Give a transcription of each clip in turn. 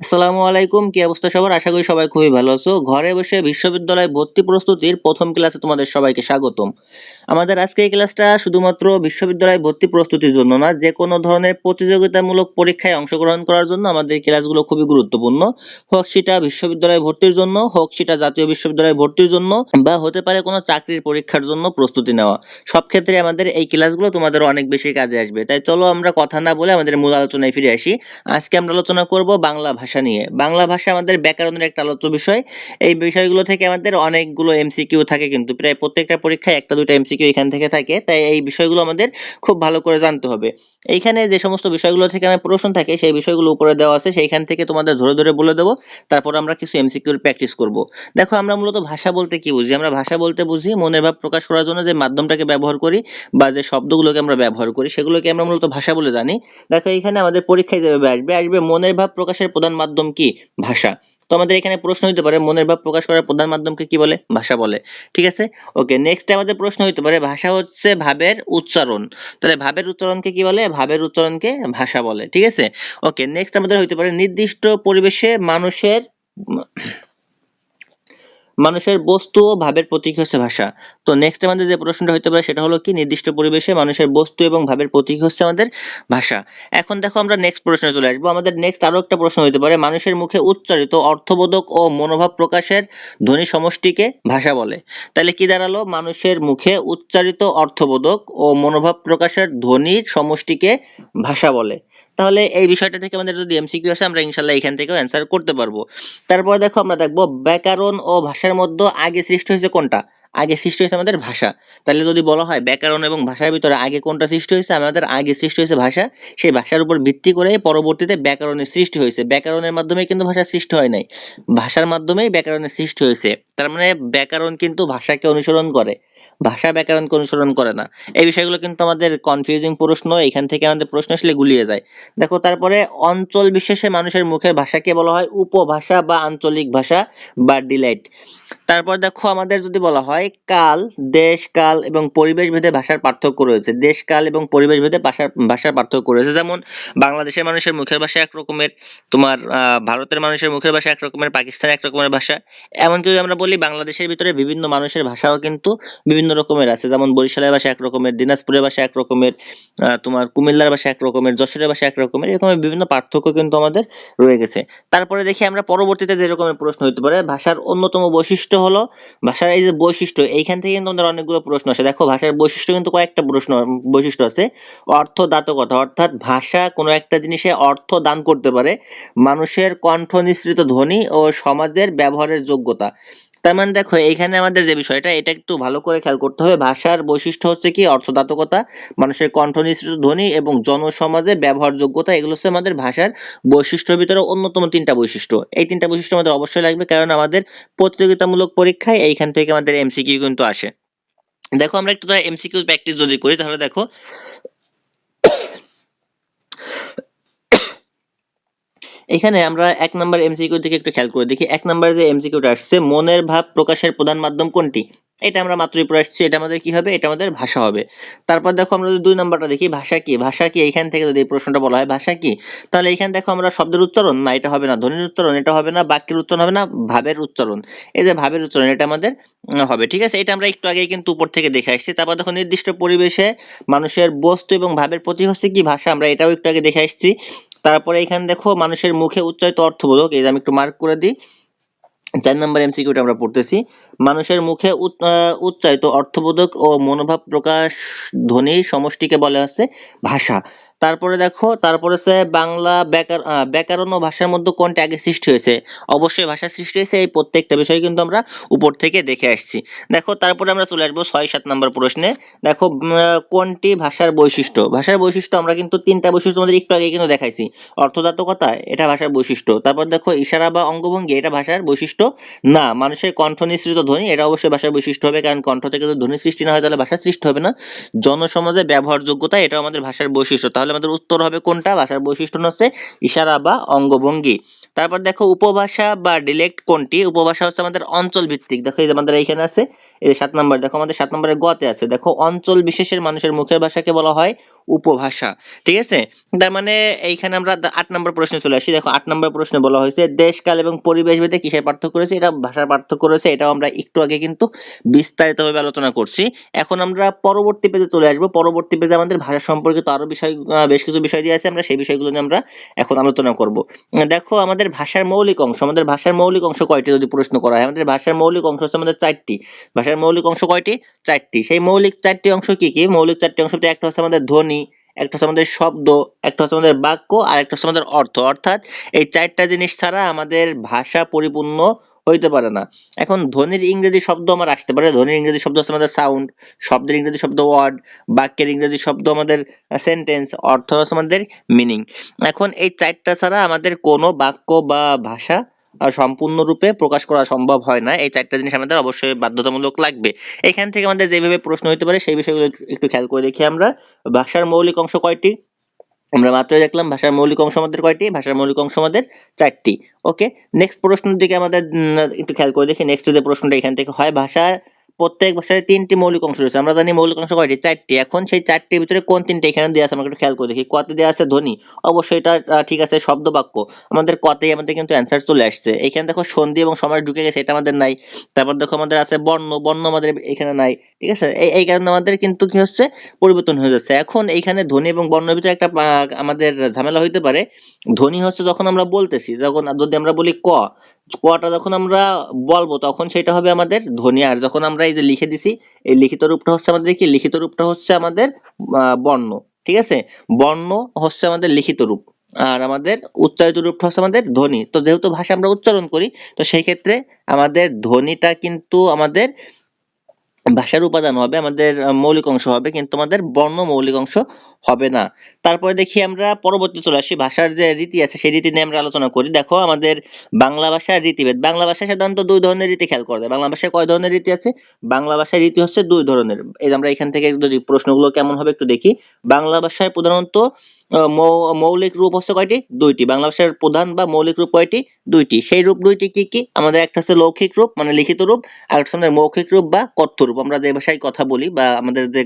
আসসালামু আলাইকুম, কি অবস্থা সবার? আশা করি সবাই খুবই ভালো আছো। ঘরে বসে বিশ্ববিদ্যালয় ভর্তি প্রস্তুতির প্রথম ক্লাসে তোমাদের সবাইকে স্বাগতম। আমাদের আজকে এই ক্লাসটা শুধুমাত্র বিশ্ববিদ্যালয় ভর্তি প্রস্তুতির জন্য না যে কোনো ধরনের প্রতিযোগিতামূলক পরীক্ষায় অংশগ্রহণ করার জন্য আমাদের ক্লাসগুলো খুবই গুরুত্বপূর্ণ। হোক সেটা বিশ্ববিদ্যালয় ভর্তির জন্য, হোক সেটা জাতীয় বিশ্ববিদ্যালয় ভর্তির জন্য, বা হতে পারে কোনো চাকরির পরীক্ষার জন্য প্রস্তুতি নেওয়া। সব ক্ষেত্রে আমাদের এই ক্লাসগুলো তোমাদের অনেক বেশি কাজে আসবে। তাই চলো আমরা কথা না বলে আমাদের মূল আলোচনায় ফিরে আসি। আজকে আমরা আলোচনা করব বাংলা নিয়ে। বাংলা ভাষা আমাদের ব্যাকরণের একটা আলোচ্য বিষয়। এই বিষয়গুলো থেকে আমাদের অনেকগুলো এমসিকিউ থাকে কিন্তু প্রায় প্রত্যেকটা পরীক্ষায় একটা দুটো এমসিকিউ এখান থেকে থাকে। তাই এই বিষয়গুলো আমাদের খুব ভালো করে জানতে হবে। এইখানে যে সমস্ত বিষয়গুলো থেকে আমার প্রশ্ন থাকে, সেই বিষয়গুলো উপরে দেওয়া আছে। সেইখান থেকে তোমাদের ধরে ধরে বলে দেবো। তারপর আমরা কিছু এমসিকিউর প্র্যাকটিস করব। দেখো, আমরা মূলত ভাষা বলতে কি বুঝি? আমরা ভাষা বলতে বুঝি মনের ভাব প্রকাশ করার জন্য যে মাধ্যমটাকে ব্যবহার করি বা যে শব্দগুলোকে আমরা ব্যবহার করি, সেগুলোকে আমরা মূলত ভাষা বলে জানি। দেখো এখানে আমাদের পরীক্ষায় যেভাবে আসবে আসবে মনের ভাব প্রকাশের প্রধান মাধ্যম কি? ভাষা। তো আমাদের এখানে প্রশ্ন হতে পারে, মনের ভাব প্রকাশ করার প্রধান মাধ্যমকে কি বলে? ভাষা বলে। ঠিক আছে? ওকে নেক্সট আমাদের প্রশ্ন হতে পারে, ভাষা হচ্ছে ভাবের উচ্চারণ। তাহলে ভাবের উচ্চারণকে কি বলে? ভাবের উচ্চারণকে ভাষা বলে। ঠিক আছে? ওকে নেক্সট আমাদের হইতে পারে, নির্দিষ্ট পরিবেশে মানুষের মানুষের বস্তু ও ভাবের প্রতীক হচ্ছে ভাষা। তো নেক্সট আমাদের যে প্রশ্নটা হতে পারে সেটা হলো কি, নির্দিষ্ট পরিবেশে মানুষের বস্তু এবং ভাবের প্রতীক হচ্ছে আমাদের ভাষা। এখন দেখো আমরা নেক্সট প্রশ্নে চলে আসব। আমাদের নেক্সট আরও একটা প্রশ্ন হতে পারে, মানুষের মুখে উচ্চারিত অর্থবোধক ও মনোভাব প্রকাশের ধ্বনি সমষ্টিকে ভাষা বলে। তাহলে কি দাঁড়াল? মানুষের মুখে উচ্চারিত অর্থবোধক ও মনোভাব প্রকাশের ধ্বনির সমষ্টিকে ভাষা বলে। তাহলে এই বিষয়টা থেকে আমাদের যদি এমসি এমসিকিউ আসে, আমরা ইনশাল্লাহ এখান থেকেও অ্যান্সার করতে পারব। তারপর দেখো আমরা দেখব ব্যাকরণ ও ভাষার মধ্যে আগে সৃষ্টি হয়েছে কোনটা? আগে সৃষ্টি হয়েছে আমাদের ভাষা। তাহলে যদি বলা হয় ব্যাকরণ এবং ভাষার ভিতরে আগে কোনটা সৃষ্টি হয়েছে, আমাদের আগে সৃষ্টি হয়েছে ভাষা, সেই ভাষার উপর ভিত্তি করে পরবর্তীতে ব্যাকরণের সৃষ্টি হয়েছে। ব্যাকরণের মাধ্যমে কিন্তু ভাষা সৃষ্টি হয় নাই। ভাষার মাধ্যমেই ব্যাকরণের সৃষ্টি হয়েছে। তার মানে ব্যাকরণ কিন্তু ভাষাকে অনুসরণ করে। ভাষা ব্যাকরণকে অনুসরণ করে না। এই বিষয়গুলো কিন্তু আমাদের কনফিউজিং প্রশ্ন, এখান থেকে আমাদের প্রশ্ন আসলে গুলিয়ে যায়। দেখো, তারপরে অঞ্চল বিশেষে মানুষের মুখের ভাষাকে বলা হয় উপভাষা বা আঞ্চলিক ভাষা বা ডিলাইট। তারপর দেখো, আমাদের যদি বলা হয় কাল দেশ কাল এবং পরিবেশ ভেদে ভাষার পার্থক্য রয়েছে। দেশ কাল এবং পরিবেশ ভেদে ভাষার ভাষার পার্থক্য রয়েছে। যেমন, বাংলাদেশের মানুষের মুখের ভাষা এক রকমের, তোমার ভারতের মানুষের মুখের ভাষা এক রকমের, পাকিস্তানের এক রকমের ভাষা। এমনকি আমরা বলি বাংলাদেশের ভিতরে বিভিন্ন মানুষের ভাষাও কিন্তু বিভিন্ন রকমের আছে। যেমন, বরিশালের ভাষা এক রকমের, দিনাজপুরের ভাষা এক রকমের তোমার কুমিল্লার ভাষা এক রকমের, যশোরের ভাষা এক রকমের এরকম বিভিন্ন পার্থক্য কিন্তু আমাদের রয়ে গেছে। তারপরে দেখি আমরা পরবর্তীতে যে রকমের প্রশ্ন হতে পারে, ভাষার অন্যতম বৈশিষ্ট্য হলো, ভাষার এই যে বৈশিষ্ট্য এইখান থেকে কিন্তু আমাদের অনেকগুলো প্রশ্ন আসে। দেখো, ভাষার বৈশিষ্ট্য কিন্তু কয়েকটা প্রশ্ন, বৈশিষ্ট্য আছে। অর্থ দাতকতা অর্থাৎ ভাষা কোনো একটা জিনিসে অর্থ দান করতে পারে মানুষের কণ্ঠ নিঃসৃত ধ্বনি ও সমাজের ব্যবহারের যোগ্যতা। তার মানে দেখো এখানে আমাদের যে বিষয়টা, এটা একটু ভালো করে খেয়াল করতে হবে। ভাষার বৈশিষ্ট্য হচ্ছে কি? অর্থদাতকতা, মানুষের কণ্ঠ নিঃসৃত ধ্বনি এবং জনসমাজে ব্যবহারযোগ্যতা, এগুলো হচ্ছে আমাদের ভাষার বৈশিষ্ট্যের ভিতরে অন্যতম তিনটা বৈশিষ্ট্য। এই তিনটা বৈশিষ্ট্য আমাদের অবশ্যই লাগবে, কারণ আমাদের প্রতিযোগিতামূলক পরীক্ষায় এইখান থেকে আমাদের এমসিকিউ কিন্তু আসে। দেখো, আমরা একটু এমসিকিউ প্র্যাকটিস যদি করি, তাহলে দেখো এখানে আমরা এক নম্বর এমসিকিউ থেকে একটু খেয়াল করে দেখি। এক নম্বরে যে এমসিকিউটা আসছে, মনের ভাব প্রকাশের প্রধান মাধ্যম কোনটি? এটা আমরা মাত্রই পড়ে আসছি, এটা আমাদের কি হবে? এটা আমাদের ভাষা হবে। তারপর দেখো আমরা যদি দুই নম্বরটা দেখি, ভাষা কি? ভাষা কি? এইখান থেকে যদি প্রশ্নটা বলা হয়, ভাষা কি? তাহলে এইখানে দেখো আমরা শব্দের উচ্চারণ, না, এটা হবে না। ধ্বনির উচ্চারণ, এটা হবে না। বাক্যের উচ্চারণ হবে না। ভাবের উচ্চারণ। এই যে ভাবের উচ্চারণ, এটা আমাদের হবে। ঠিক আছে? এটা আমরা একটু আগে কিন্তু উপর থেকে দেখে আসছি। তারপর দেখো নির্দিষ্ট পরিবেশে মানুষের বস্তু এবং ভাবের প্রতীক হচ্ছে কি ভাষা? আমরা এটাও একটু আগে দেখে আসছি। তারপরে এখানে দেখো মানুষের মুখে উচ্চারিত অর্থবোধক, এই যে আমি একটু মার্ক করে দিই। চার নম্বর এমসিকিউটা আমরা পড়তেছি। মানুষের মুখে উচ্চারিত অর্থবোধক ও মনোভাব প্রকাশ ধ্বনির সমষ্টিকে বলা হচ্ছে ভাষা। তারপরে দেখো, তারপরে হচ্ছে বাংলা ব্যাকরণ ব্যাকরণ ও ভাষার মধ্যে কোনটা আগে সৃষ্টি হয়েছে? অবশ্যই ভাষা সৃষ্টি হয়েছে, এই প্রত্যেকটা বিষয় কিন্তু আমরা উপর থেকে দেখে আসছি। দেখো, তারপরে আমরা চলে আসব ছয় সাত নম্বর প্রশ্নে। দেখো কোনটি ভাষার বৈশিষ্ট্য? ভাষার বৈশিষ্ট্য আমরা কিন্তু তিনটা বৈশিষ্ট্য আমাদের একটু আগে কিন্তু দেখাইছি। অর্থদাতকতা, এটা ভাষার বৈশিষ্ট্য। তারপর দেখো, ইশারা বা অঙ্গভঙ্গি, এটা ভাষার বৈশিষ্ট্য? না, মানুষের কণ্ঠ নিঃসৃত ধ্বনি, এটা অবশ্যই ভাষার বৈশিষ্ট্য হবে, কারণ কণ্ঠ থেকে যদি ধ্বনি সৃষ্টি না হয়, তাহলে ভাষার সৃষ্টি হবে না। জনসমাজে ব্যবহারযোগ্যতা এটা আমাদের ভাষার বৈশিষ্ট্য। তাহলে আমাদের উত্তর হবে কোনটা? ভাষার বৈশিষ্ট্য হচ্ছে ইশারা বা অঙ্গভঙ্গি। তারপর দেখো উপভাষা বা ডিলেক্ট কোনটি? উপভাষা হচ্ছে আমাদের অঞ্চল ভিত্তিক দেখো এই যে আমাদের এইখানে আছে, এই যে সাত নম্বর। দেখো আমাদের সাত নম্বরে গতে আছে। দেখো অঞ্চল বিশেষের মানুষের মুখের ভাষাকে বলা হয় উপভাষা, ঠিক আছে? তার মানে এইখানে আমরা আট নম্বর প্রশ্নে চলে আসি। দেখো, আট নম্বর প্রশ্নে বলা হয়েছে দেশকাল এবং পরিবেশ ভেদে কিসের পার্থক্য রয়েছে? এটা ভাষার পার্থক্য রয়েছে, এটাও আমরা একটু আগে কিন্তু বিস্তারিতভাবে আলোচনা করছি। এখন আমরা পরবর্তী পেজে চলে আসব। পরবর্তী পেজে আমাদের ভাষা সম্পর্কিত আরও বিষয় বেশ কিছু বিষয় দিয়ে আছে, আমরা সেই বিষয়গুলো নিয়ে আমরা এখন আলোচনা করব। দেখো, আমাদের ভাষার মৌলিক অংশ, আমাদের ভাষার মৌলিক অংশ কয়টি যদি প্রশ্ন করা হয়? আমাদের ভাষার মৌলিক অংশ হচ্ছে আমাদের চারটি। ভাষার মৌলিক অংশ কয়টি? চারটি। সেই মৌলিক চারটি অংশ কি কি? মৌলিক চারটি অংশ একটা হচ্ছে আমাদের ধ্বনি একটা হচ্ছে আমাদের শব্দ, একটা হচ্ছে আমাদের বাক্য, আর একটা হচ্ছে আমাদের অর্থ। অর্থাৎ এই চারটা জিনিস ছাড়া আমাদের ভাষা পরিপূর্ণ হইতে পারে না। এখন ধ্বনির ইংরেজি শব্দ আমার আসতে পারে। ধ্বনির ইংরেজি শব্দ হচ্ছে আমাদের সাউন্ড শব্দের ইংরেজি শব্দ ওয়ার্ড বাক্যের ইংরেজি শব্দ আমাদের সেন্টেন্স অর্থ হচ্ছে আমাদের মিনিং এখন এই চারটা ছাড়া আমাদের কোনো বাক্য বা ভাষা সম্পূর্ণরূপে প্রকাশ করা সম্ভব হয় না। এই চারটা জিনিস আমাদের অবশ্যই বাধ্যতামূলক লাগবে। এখান থেকে আমাদের যেভাবে প্রশ্ন হতে পারে, সেই বিষয়গুলো একটু- খেয়াল করে দেখি আমরা। ভাষার মৌলিক অংশ কয়টি? আমরা মাত্র দেখলাম ভাষার মৌলিক অংশ আমাদের কয়টি? ভাষার মৌলিক অংশ আমাদের চারটি। ওকে নেক্সট প্রশ্নের দিকে আমাদের একটু খেয়াল করে দেখি। নেক্সট যে প্রশ্নটা এখান থেকে হয়, ভাষার প্রত্যেক ভাষায় তিনটি মৌলিক অংশ রয়েছে। আমরা জানি মৌলিক অংশ কয়টি? চারটি। এখন সেই চারটির ভিতরে কোন তিনটে? এখানে দেওয়া আছে আমরা একটু খেয়াল করে দেখি। কতে দেওয়া আছে ধ্বনি। অবশ্যই এটা ঠিক আছে শব্দ বাক্য আমাদের কতেই আমাদের কিন্তু অ্যান্সার চলে আসছে। এখানে দেখো সন্ধি এবং সমাজ ঢুকে গেছে, এটা আমাদের নাই। তারপর দেখো আমাদের আছে বর্ণ। বর্ণ আমাদের এখানে নাই। ঠিক আছে? এই এই কারণে আমাদের কিন্তু কি হচ্ছে? পরিবর্তন হয়ে যাচ্ছে। এখন এইখানে ধ্বনি এবং বর্ণের ভিতরে একটা আমাদের ঝামেলা হইতে পারে। ধ্বনি হচ্ছে যখন আমরা বলতেছি, যখন যদি আমরা বলি ক কটা যখন আমরা বলব, তখন সেটা হবে আমাদের ধ্বনি। আর যখন আমরা এই যে লিখে দিছি, এই লিখিত রূপটা হচ্ছে আমাদের কি? লিখিত রূপটা হচ্ছে আমাদের বর্ণ, ঠিক আছে? বর্ণ হচ্ছে আমাদের লিখিত রূপ। আর আমাদের উচ্চারিত রূপটা হচ্ছে আমাদের ধ্বনি। তো যেহেতু ভাষা আমরা উচ্চারণ করি, তো সেই ক্ষেত্রে আমাদের ধ্বনিটা কিন্তু আমাদের ভাষার উপাদান হবে, আমাদের মৌলিক অংশ হবে, কিন্তু আমাদের বর্ণ মৌলিক অংশ হবে না। তারপরে দেখি আমরা পরবর্তী চলে আসি। ভাষার যে রীতি আছে, সেই রীতি নিয়ে আমরা আলোচনা করি। দেখো, আমাদের বাংলা ভাষার রীতিভেদ। বাংলা ভাষায় সাধারণত দুই ধরনের রীতি খেয়াল করা যায়। বাংলা ভাষায় কয় ধরনের রীতি আছে? বাংলা ভাষায় রীতি হচ্ছে দুই ধরনের। এই আমরা এখান থেকে যদি প্রশ্নগুলো কেমন হবে একটু দেখি। বাংলা ভাষায় প্রধানত মৌলিক রূপ হচ্ছে কয়টি? দুইটি। বাংলা ভাষার প্রধান বা মৌলিক রূপ কয়টি? দুইটি। সেই রূপ দুইটি কি কি? আমাদের একটা হচ্ছে লৌখিক রূপ মানে লিখিত রূপ। আর একটা হচ্ছে মৌখিক রূপ বা কথ্য রূপ। আমরা যে ভাষায় কথা বলি বা আমাদের যে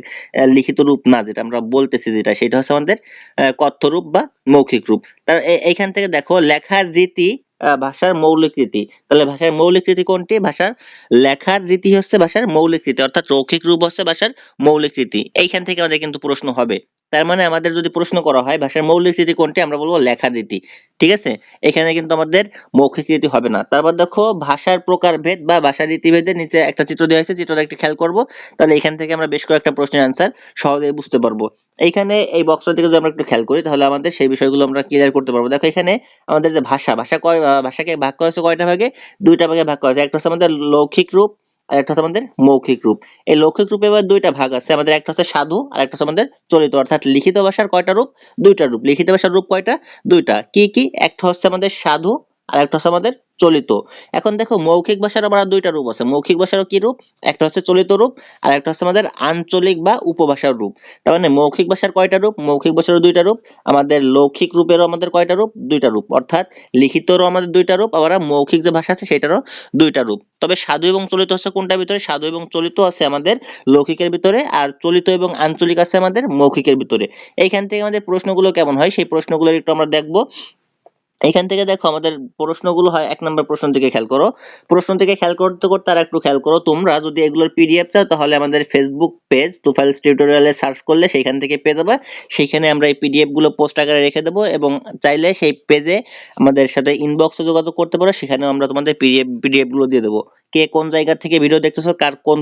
লিখিত রূপ না, যেটা আমরা বলতেছি যেটা, সেটা হচ্ছে আমাদের কথ্যরূপ কথ্য বা মৌখিক রূপ। তার এইখান থেকে দেখো, লেখার রীতি ভাষার মৌলিক রীতি। তাহলে ভাষার মৌলিক রীতি কোনটি? ভাষার লেখার রীতি হচ্ছে ভাষার মৌলিক রীতি, অর্থাৎ রৌখিক রূপ হচ্ছে ভাষার মৌলিক রীতি। এইখান থেকে আমাদের কিন্তু প্রশ্ন হবে। তার মানে আমাদের যদি প্রশ্ন করা হয়, ভাষার মৌলিক রীতি কোনটি? আমরা বলব লেখার রীতি। ঠিক আছে? এখানে কিন্তু আমাদের মৌখিক রীতি হবে না। তারপর দেখো, ভাষার প্রকার ভেদ বা ভাষার রীতিভেদের নিচে একটা চিত্র দেওয়া হয়েছে। চিত্রটা একটু খেয়াল করব। তাহলে এখান থেকে আমরা বেশ কয়েকটা প্রশ্নের অ্যান্সার সহজেই বুঝতে পারব। এইখানে এই বক্সটা থেকে যদি আমরা একটু খেয়াল করি, তাহলে আমাদের সেই বিষয়গুলো আমরা ক্লিয়ার করতে পারব। দেখো, এখানে আমাদের যে ভাষা ভাষা কয়, ভাষাকে ভাগ করা হয়েছে কয়টা ভাগে? দুইটা ভাগে ভাগ করা হয়েছে। একটা হচ্ছে আমাদের লৌখিক রূপ আর একটা হচ্ছে আমাদের মৌখিক রূপ। এই লৌখিক রূপে এবার দুইটা ভাগ আছে। আমাদের একটা হচ্ছে সাধু আর একটা হচ্ছে আমাদের চলিত। অর্থাৎ লিখিত ভাষার কয়টা রূপ? দুইটা রূপ। লিখিত ভাষার রূপ কয়টা? দুইটা। কি কি? একটা হচ্ছে আমাদের সাধু আর একটা হচ্ছে আমাদের চলিত। এখন দেখো, মৌখিক ভাষার আবার দুইটা রূপ আছে। মৌখিক ভাষারও কি রূপ? একটা হচ্ছে চলিত রূপ, আর একটা হচ্ছে আমাদের আঞ্চলিক বা উপভাষার রূপ। তার মানে মৌখিক ভাষার কয়টা রূপ? মৌখিক ভাষারও দুইটা রূপ, আমাদের লৌখিক রূপেরও আমাদের কয়টা রূপ? দুইটা রূপ। অর্থাৎ লিখিতরও আমাদের দুইটা রূপ, আবার মৌখিক যে ভাষা আছে সেটারও দুইটা রূপ। তবে সাধু এবং চলিত হচ্ছে কোনটার ভিতরে? সাধু এবং চলিত আছে আমাদের লৌখিকের ভিতরে, আর চলিত এবং আঞ্চলিক আছে আমাদের মৌখিকের ভিতরে। এইখান থেকে আমাদের প্রশ্নগুলো কেমন হয়? সেই প্রশ্নগুলো একটু আমরা দেখব। এখান থেকে দেখো আমাদের প্রশ্নগুলো হয়, এক নম্বর প্রশ্ন থেকে খেয়াল করো। প্রশ্ন থেকে খেয়াল করতে করতে আর একটু খেয়াল করো তোমরা, যদি এগুলোর পিডিএফ চাও, তাহলে আমাদের ফেসবুক পেজ তুফাইলস টিউটোরিয়ালে সার্চ করলে সেখান থেকে পেয়ে যাবে। সেইখানে আমরা এই পিডিএফগুলো পোস্ট আকারে রেখে দেবো এবং চাইলে সেই পেজে আমাদের সাথে ইনবক্সে যোগাযোগ করতে পারো, সেখানেও আমরা তোমাদের পিডিএফ পিডিএফগুলো দিয়ে দেবো। কে কোন জায়গা থেকে ভিডিও দেখতেছো, কার কোন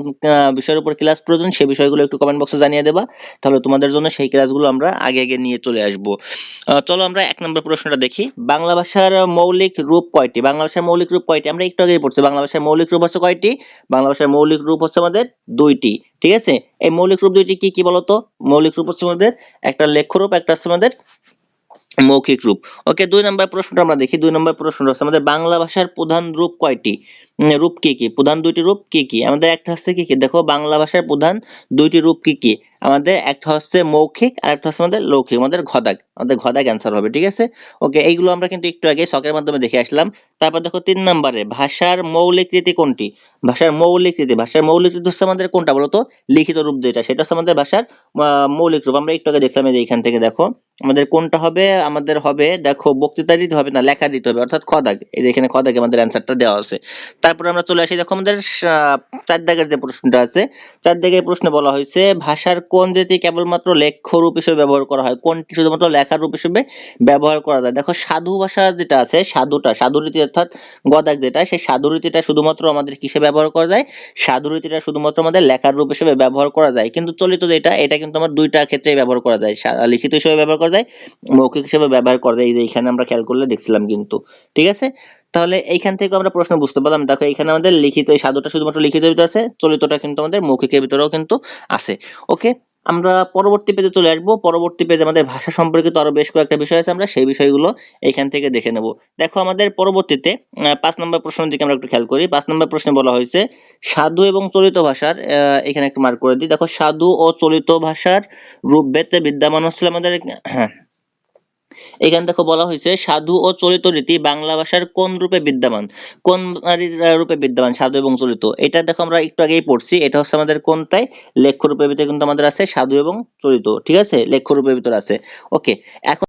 বিষয়ের উপর ক্লাস প্রয়োজন সেই বিষয়গুলো একটু কমেন্ট বক্সে জানিয়ে দেবা। তাহলে তোমাদের জন্য সেই ক্লাসগুলো আমরা আগে আগে নিয়ে চলে আসব। চলো আমরা এক নম্বর প্রশ্নটা দেখি। বাংলা ভাষার মৌলিক রূপ কয়টি? বাংলা ভাষার মৌলিক রূপ কয়টি? আমরা একটু আগেই পড়ছি, বাংলা ভাষার মৌলিক রূপ হচ্ছে কয়টি? বাংলা ভাষার মৌলিক রূপ হচ্ছে আমাদের দুইটি, ঠিক আছে? এই মৌলিক রূপ দুইটি কি কি বলতো? মৌলিক রূপ হচ্ছে আমাদের একটা লেখ্য রূপ, একটা হচ্ছে আমাদের মৌখিক রূপ। ওকে দুই নম্বর প্রশ্নটা আমরা দেখি। দুই নম্বর প্রশ্নটা হচ্ছে, আমাদের বাংলা ভাষার প্রধান রূপ কয়টি? রূপ কি কি? প্রধান দুইটি রূপ কি কি? আমাদের একটা হচ্ছে কি কি? দেখো, বাংলা ভাষার প্রধান দুইটি রূপ কি কি? আমাদের একটা হচ্ছে মৌখিক আর একটা হচ্ছে আমাদের লৌখিক আমাদের ঘদাক। আমাদের ঘদাক অ্যান্সার হবে, ঠিক আছে? ওকে এইগুলো আমরা কিন্তু একটু আগে শখের মাধ্যমে দেখে আসলাম। তারপর দেখো তিন নম্বরে, ভাষার মৌলিক রীতি কোনটি? ভাষার মৌলিক রীতি, ভাষার মৌলিক রীতি হচ্ছে আমাদের কোনটা বলতো? লিখিত রূপ যেটা, সেটা হচ্ছে আমাদের ভাষার মৌলিক রূপ। আমরা একটু আগে দেখলাম এই এখান থেকে দেখো, আমাদের কোনটা হবে? আমাদের হবে, দেখো, বক্তৃতা দিতে হবে না, লেখা দিতে হবে, অর্থাৎ খ দাগ। এই যে এখানে খ দাগে আমাদের অ্যান্সারটা দেওয়া আছে। তারপরে আমরা চলে আসি, দেখো আমাদের চার দাগের যে প্রশ্নটা আছে, চার দাগের প্রশ্নে বলা হয়েছে, ভাষার কোন রীতি কেবলমাত্র লেখ্য রূপ হিসেবে ব্যবহার করা হয়? কোনটি শুধুমাত্র লেখার রূপ হিসেবে ব্যবহার করা যায়? দেখো সাধু ভাষা যেটা আছে, সাধুটা, সাধু রীতি অর্থাৎ গদাক যেটা, সেই সাধু রীতিটা শুধুমাত্র আমাদের কিসে ব্যবহার করা যায়? সাধু রীতিটা শুধুমাত্র আমাদের লেখার রূপ হিসেবে ব্যবহার করা যায়। কিন্তু চলিত যেটা, এটা কিন্তু আমার দুইটা ক্ষেত্রে ব্যবহার করা যায়। লিখিত হিসেবে ব্যবহার করা যায়, মৌখিক হিসেবে ব্যবহার করা যায়। এই যে এখানে আমরা খেয়াল করলে দেখছিলাম কিন্তু। ঠিক আছে? তাহলে এইখান থেকে আমরা প্রশ্ন বুঝতে পারলাম। দেখো এখানে আমাদের লিখিত, এই সাধুটা শুধুমাত্র লিখিত ভিতরে আছে, চলিতটা কিন্তু আমাদের মৌখিকের ভিতরেও কিন্তু আছে। ওকে? আমরা পরবর্তী পেজে চলে আসব। পরবর্তী পেজে আমাদের ভাষা সম্পর্কিত আরও বেশ কয়েকটা বিষয় আছে, আমরা সেই বিষয়গুলো এখান থেকে দেখে নেব। দেখো আমাদের পরবর্তীতে পাঁচ নম্বর প্রশ্নের দিকে আমরা একটু খেয়াল করি। পাঁচ নম্বর প্রশ্নে বলা হয়েছে, সাধু এবং চলিত ভাষার এখানে একটু মার্ক করে দিই। দেখো, সাধু ও চলিত ভাষার রূপভেদে বিদ্যমান হচ্ছিল আমাদের হ্যাঁ এখানে দেখো বলা হয়েছে, সাধু ও চলিত রীতি বাংলা ভাষার কোন রূপে বিদ্যমান? কোন রূপে বিদ্যমান সাধু এবং চলিত? এটা দেখো আমরা একটু আগেই পড়ছি, এটা হচ্ছে আমাদের কোনটাই লেখ্য রূপের ভিতরে কিন্তু আমাদের আছে সাধু এবং চলিত, ঠিক আছে? লেখ্য রূপের ভিতরে আছে। ওকে এখন